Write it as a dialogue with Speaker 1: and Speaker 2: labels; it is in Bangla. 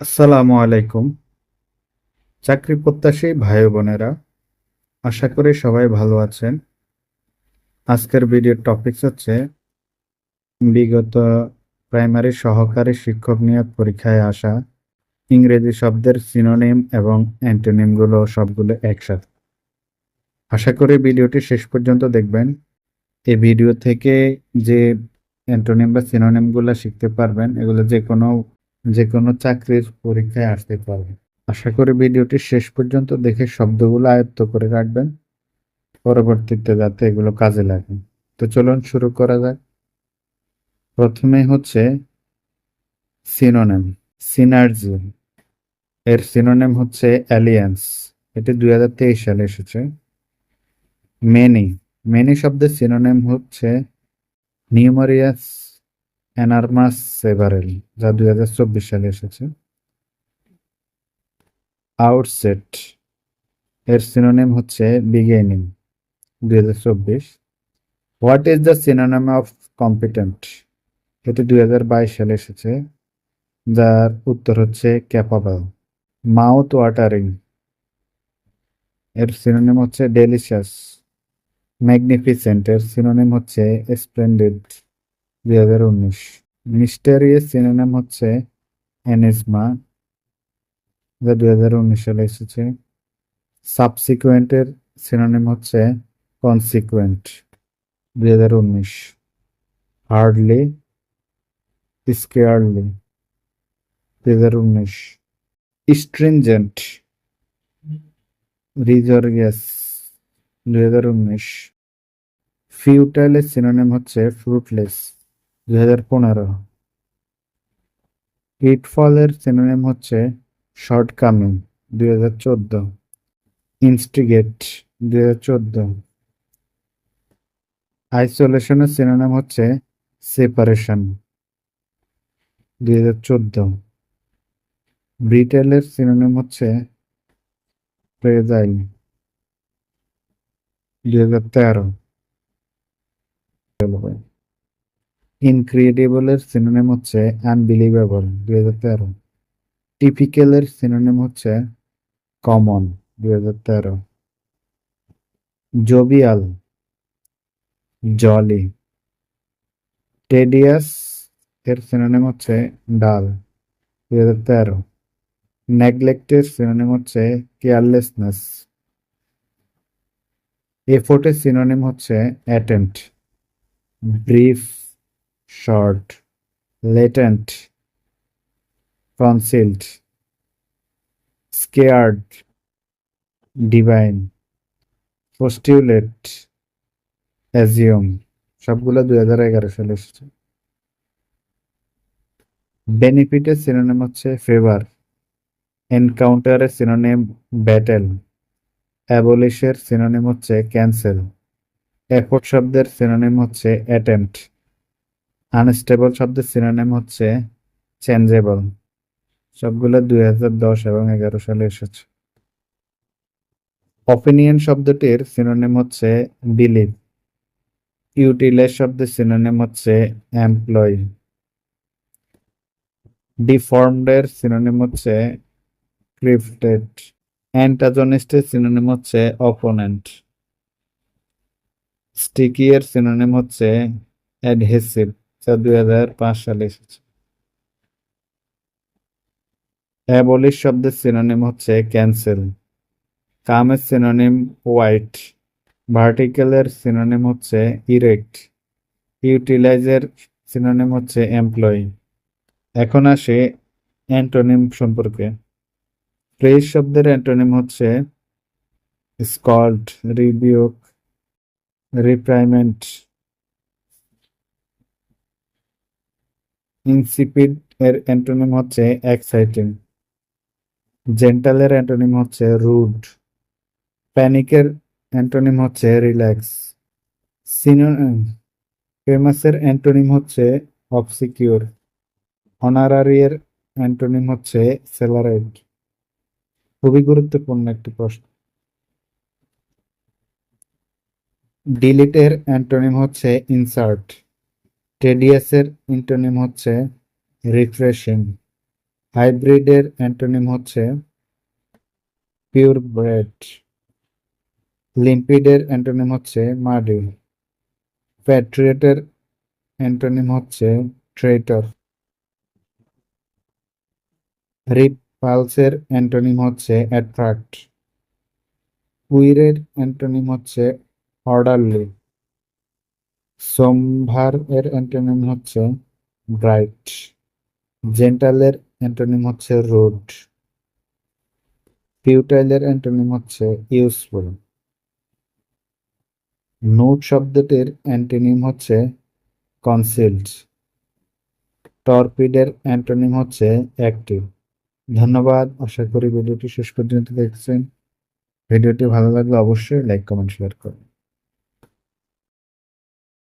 Speaker 1: আসসালামু আলাইকুম। চাকরি প্রত্যাশী ভাই বোনেরা, আশা করি সবাই ভালো আছেন। আজকের ভিডিওর টপিকস হচ্ছে বিগত প্রাইমারি সহকারী শিক্ষক নিয়োগ পরীক্ষায় আসা ইংরেজি শব্দের সিনোনিম এবং অ্যান্টোনিমগুলো সবগুলো একসাথে। আশা করি ভিডিওটি শেষ পর্যন্ত দেখবেন। এই ভিডিও থেকে যে অ্যান্টোনিম বা সিনোনিমগুলো শিখতে পারবেন, এগুলো যে কোনো যে কোনো চাকরির পরীক্ষায় আসতে পারবে। আশা করি ভিডিওটি শেষ পর্যন্ত দেখে শব্দগুলো আয়ত্ত করে রাখবেন, পরবর্তীতে যাতে এগুলো কাজে লাগে। তো চলুন শুরু করা যাক। প্রথমে হচ্ছে সিনোনেম, সিনার্জি। এর সিনোনেম হচ্ছে অ্যালিয়েন্স। এটি দুই হাজার তেইশ সালে এসেছে। মেনি মেনি শব্দের সিনোনেম হচ্ছে নিউমারিয়াস অ্যানারমাস সেভারেল, যা দুই হাজার চব্বিশ সালে এসেছে। আউটসেট, এর সিনোনিম হচ্ছে বিগেনিং দুই হাজার চব্বিশ। What is the synonym of competent এটি দুই হাজার বাইশ সালে এসেছে, যার উত্তর হচ্ছে ক্যাপাবল মাউথ ওয়াটারিং এর সিনোনিম হচ্ছে ডেলিশিয়াস ম্যাগনিফিসেন্ট এর সিনোনিম হচ্ছে স্প্লেন্ডেড দুই হাজার উনিশ। মিস্টেরিয়াস সিনোনিম হচ্ছে এনিসমা যা দুই হাজার উনিশ সালে এসেছে সাবসিকুয়েন্টের সিনোনিম হচ্ছে দুই হার্ডলি স্কেয়ারলি দুই হাজার উনিশ। স্ট্রিনজেন্ট রিজরিয়াস দুই ফিউটাইলের সিনোনিম হচ্ছে ফ্রুটলেস দুই হাজার পনেরো। হিটফলের সিনোনিম হচ্ছে শর্টকামিং দুই হাজার চোদ্দ। ইনস্টিগেট দুই হাজার চোদ্দ। আইসোলেশনের সিনোনিম হচ্ছে সেপারেশন দুই হাজার চোদ্দ। ব্রিটেলের সিনোনিম হচ্ছে প্রেজাইল দুই হাজার তেরো। ইনক্রিয়েডিবলের সিনোনিম হচ্ছে আনবিলিভেবল দুই হাজার তেরো। টিপিক্যালের সিনোনিম হচ্ছে কমন দুই হাজার তেরো। জোবিয়াল জলি টেডিয়াস এর সিনোনিম হচ্ছে ডাল দুই হাজার তেরো। নেগলেক্টের সিনোনিম হচ্ছে কেয়ারলেসনেস এফোর্টের সিনোনিম হচ্ছে attempt brief short latent concealed scared divine postulate axiom সবগুলো দুই হাজার এগারো সালে এসেছে। বেনিফিটের সিনোনিম হচ্ছে ফেভার এনকাউন্টারের সিনোনিম ব্যাটেল অ্যাবলিশের সিনোনিম হচ্ছে ক্যান্সেল এফোর্ট শব্দের সিনোনিম হচ্ছে অ্যাটেম্পট আনস্টেবল শব্দের সিনোনিম হচ্ছে চেঞ্জেবল। সবগুলো দুই হাজার দশ এবং এগারো সালে এসেছে। অপিনিয়ন শব্দটির সিনোনিম হচ্ছে বিলিভ। ইউটিলাইজ শব্দের সিনোনিম হচ্ছে এমপ্লয়। ডিফর্মডের সিনোনিম হচ্ছে ক্রিপ্টেড। অ্যান্টাজনিস্টের সিনোনিম হচ্ছে অপোনেন্ট। স্টিকি এর সিনোনিম হচ্ছে অ্যাডহেসিভ। যা দুই হাজার পাঁচ সালে এসেছে। অ্যাবলিশ শব্দের সিনোনিম হচ্ছে ক্যান্সেল কামের সিনোনিম হোয়াইট ভার্টিক্যালের সিনোনিম হচ্ছে ইরেক্ট ইউটিলাইজের সিনোনিম হচ্ছে এমপ্লয়ি এখন আসে অ্যান্টোনিম সম্পর্কে। প্রেস শব্দের অ্যান্টোনিম হচ্ছে স্কল্ড রিবিউক রিপ্রাইমেন্ট ইনসিপিড এর অ্যান্টোনিম হচ্ছে এক্সাইটিং জেন্টালের অ্যান্টোনিম হচ্ছে রুড। প্যানিকের অ্যান্টোনিম হচ্ছে রিল্যাক্স। ফেমাসের অ্যান্টোনিম হচ্ছে অবসিকিউর অনারারিয়ের অ্যান্টোনিম হচ্ছে সেলারেট খুবই গুরুত্বপূর্ণ একটি প্রশ্ন। ডিলিটের অ্যান্টোনিম হচ্ছে ইনসার্ট। টেডিয়াসের অ্যান্টোনিম হচ্ছে রিফ্রেশিং হাইব্রিডের অ্যান্টোনিম হচ্ছে পিওর ব্রেড লিম্পিডের অ্যান্টোনিম হচ্ছে মার্ডি প্যাট্রিয়টের অ্যান্টোনিম হচ্ছে ট্রেটর রিপালসের অ্যান্টোনিম হচ্ছে অ্যাট্রাক্ট কুইরের অ্যান্টোনিম হচ্ছে অর্ডারলি সোমভার এর অ্যান্টোনিম হচ্ছে ব্রাইট, জেন্টালের অ্যান্টোনিম হচ্ছে রুড ফিউটাইলের অ্যান্টোনিম হচ্ছে ইউজফুল নোট শব্দটির অ্যান্টোনিম হচ্ছে কনসিল্ড, টর্পিডের অ্যান্টোনিম হচ্ছে অ্যাক্টিভ। ধন্যবাদ, আশা করি ভিডিওটি শেষ পর্যন্ত দেখছেন। ভিডিওটি ভালো লাগলে অবশ্যই লাইক, কমেন্ট, শেয়ার করুন।